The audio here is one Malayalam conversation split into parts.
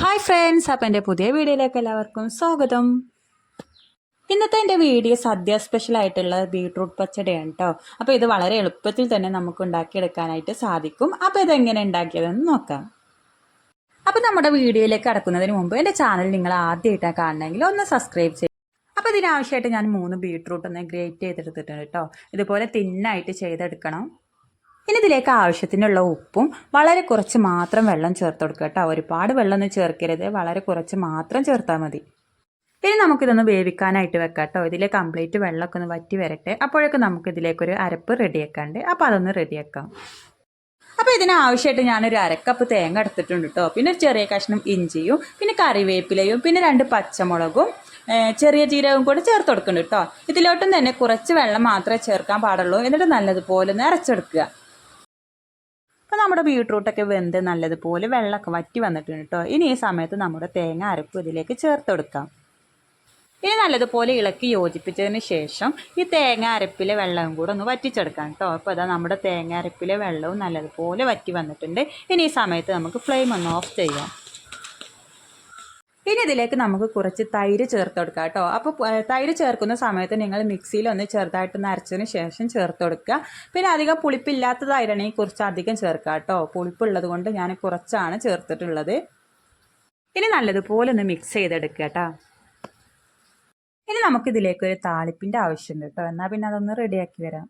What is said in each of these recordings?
ഹായ് ഫ്രണ്ട്സ് അപ്പം എന്റെ പുതിയ വീഡിയോയിലേക്ക് എല്ലാവർക്കും സ്വാഗതം. ഇന്നത്തെ എന്റെ വീഡിയോ സദ്യ സ്പെഷ്യൽ ആയിട്ടുള്ള ബീട്രൂട്ട് പച്ചടിയാണ് കേട്ടോ അപ്പോൾ ഇത് വളരെ എളുപ്പത്തിൽ തന്നെ നമുക്ക് ഉണ്ടാക്കിയെടുക്കാനായിട്ട് സാധിക്കും. അപ്പോൾ ഇതെങ്ങനെ ഉണ്ടാക്കിയതെന്ന് നോക്കാം. അപ്പോൾ നമ്മുടെ വീഡിയോയിലേക്ക് കടക്കുന്നതിന് മുമ്പ് എന്റെ ചാനൽ നിങ്ങൾ ആദ്യമായിട്ടാണ് കാണണമെങ്കിൽ ഒന്ന് സബ്സ്ക്രൈബ് ചെയ്യും. അപ്പോൾ ഇതിനാവശ്യമായിട്ട് ഞാൻ മൂന്ന് ബീട്രൂട്ട് ഒന്ന് ഗ്രേറ്റ് ചെയ്തെടുത്തിട്ടുണ്ട് കേട്ടോ ഇതുപോലെ തിന്നായിട്ട് ചെയ്തെടുക്കണം. ഇനി ഇതിലേക്ക് ആവശ്യത്തിനുള്ള ഉപ്പും വളരെ കുറച്ച് മാത്രം വെള്ളം ചേർത്ത് കൊടുക്കുക കേട്ടോ. ഒരുപാട് വെള്ളമൊന്നും ചേർക്കരുത്. വളരെ കുറച്ച് മാത്രം ചേർത്താൽ മതി. ഇനി നമുക്കിതൊന്ന് വേവിക്കാനായിട്ട് വെക്കാം കേട്ടോ. ഇതിൽ കംപ്ലീറ്റ് വെള്ളമൊക്കെ ഒന്ന് വറ്റി വരട്ടെ. അപ്പോഴൊക്കെ നമുക്ക് ഇതിലേക്കൊരു അരപ്പ് റെഡിയാക്കാണ്ട് അപ്പോൾ അതൊന്ന് റെഡിയാക്കാം അപ്പോൾ ഇതിനാവശ്യമായിട്ട് ഞാനൊരു അരക്കപ്പ് തേങ്ങ എടുത്തിട്ടുണ്ട് കേട്ടോ. പിന്നെ ഒരു ചെറിയ കഷ്ണം ഇഞ്ചിയും പിന്നെ കറിവേപ്പിലയും പിന്നെ രണ്ട് പച്ചമുളകും ചെറിയ ജീരകവും കൂടെ ചേർത്ത് കൊടുക്കുന്നുണ്ട് കേട്ടോ. ഇതിലോട്ടും തന്നെ കുറച്ച് വെള്ളം മാത്രമേ ചേർക്കാൻ പാടുള്ളൂ. എന്നിട്ട് നല്ലതുപോലെ ഒന്ന് അരച്ചെടുക്കുക. അപ്പോൾ നമ്മുടെ ബീട്രൂട്ടൊക്കെ വെന്ത് നല്ലതുപോലെ വെള്ളമൊക്കെ വറ്റി വന്നിട്ടുണ്ട് കേട്ടോ ഇനി ഈ സമയത്ത് നമ്മുടെ തേങ്ങ അരപ്പ് ഇതിലേക്ക് ചേർത്ത് കൊടുക്കാം. ഇനി നല്ലതുപോലെ ഇളക്കി യോജിപ്പിച്ചതിന് ശേഷം ഈ തേങ്ങ അരപ്പിലെ വെള്ളവും കൂടെ ഒന്ന് വറ്റിച്ചെടുക്കാം കേട്ടോ അപ്പോൾ അതാ നമ്മുടെ തേങ്ങ അരപ്പിലെ വെള്ളവും നല്ലതുപോലെ വറ്റി വന്നിട്ടുണ്ട്. ഇനി ഈ സമയത്ത് നമുക്ക് ഫ്ലെയിം ഒന്ന് ഓഫ് ചെയ്യാം. ഇനി ഇതിലേക്ക് നമുക്ക് കുറച്ച് തൈര് ചേർത്ത് കൊടുക്കാം കേട്ടോ. അപ്പോൾ തൈര് ചേർക്കുന്ന സമയത്ത് നിങ്ങൾ മിക്സിയിൽ ഒന്ന് ചെറുതായിട്ട് നരച്ചതിന് ശേഷം ചേർത്ത് കൊടുക്കുക. പിന്നെ അധികം പുളിപ്പില്ലാത്ത തൈരാണെങ്കിൽ കുറച്ച് അധികം ചേർക്കുക കേട്ടോ. പുളിപ്പുള്ളത് കൊണ്ട് ഞാൻ കുറച്ചാണ് ചേർത്തിട്ടുള്ളത്. ഇനി നല്ലതുപോലെ ഒന്ന് മിക്സ് ചെയ്തെടുക്കുക കേട്ടോ. ഇനി നമുക്കിതിലേക്ക് ഒരു താളിപ്പിന്റെ ആവശ്യമുണ്ട് കേട്ടോ. എന്നാൽ പിന്നെ അതൊന്ന് റെഡിയാക്കി വരാം.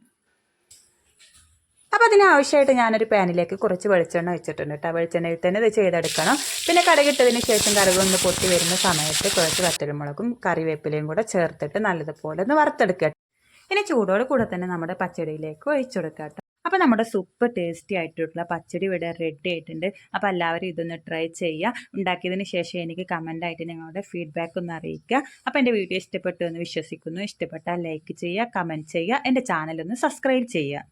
അപ്പോൾ അതിനാവശ്യമായിട്ട് ഞാനൊരു പാനിലേക്ക് കുറച്ച് വെളിച്ചെണ്ണ വെച്ചിട്ടുണ്ട് കേട്ടോ. വെളിച്ചെണ്ണയിൽ തന്നെ ഇത് ചെയ്തെടുക്കണം. പിന്നെ കടകിട്ടതിന് ശേഷം കറിവൊന്ന് പൊട്ടി വരുന്ന സമയത്ത് കുറച്ച് വറ്റൽമുളകും കറിവേപ്പിലയും കൂടെ ചേർത്തിട്ട് നല്ലതുപോലെ ഒന്ന് വറുത്തെടുക്കുക. ഇനി ചൂടോട് കൂടെ തന്നെ നമ്മുടെ പച്ചടിയിലേക്ക് ഒഴിച്ചു കൊടുക്കുക കേട്ടോ. അപ്പോൾ നമ്മുടെ സൂപ്പർ ടേസ്റ്റി ആയിട്ടുള്ള പച്ചടി ഇവിടെ റെഡി ആയിട്ടുണ്ട്. അപ്പോൾ എല്ലാവരും ഇതൊന്ന് ട്രൈ ചെയ്യുക. ഉണ്ടാക്കിയതിന് ശേഷം എനിക്ക് കമന്റായിട്ട് നിങ്ങളുടെ ഫീഡ്ബാക്ക് ഒന്ന് അറിയിക്കുക. അപ്പോൾ എന്റെ വീഡിയോ ഇഷ്ടപ്പെട്ടു എന്ന് വിശ്വസിക്കുന്നു. ഇഷ്ടപ്പെട്ടാൽ ലൈക്ക് ചെയ്യുക കമന്റ് ചെയ്യുക എന്റെ ചാനലൊന്ന് ഒന്ന് സബ്സ്ക്രൈബ് ചെയ്യുക.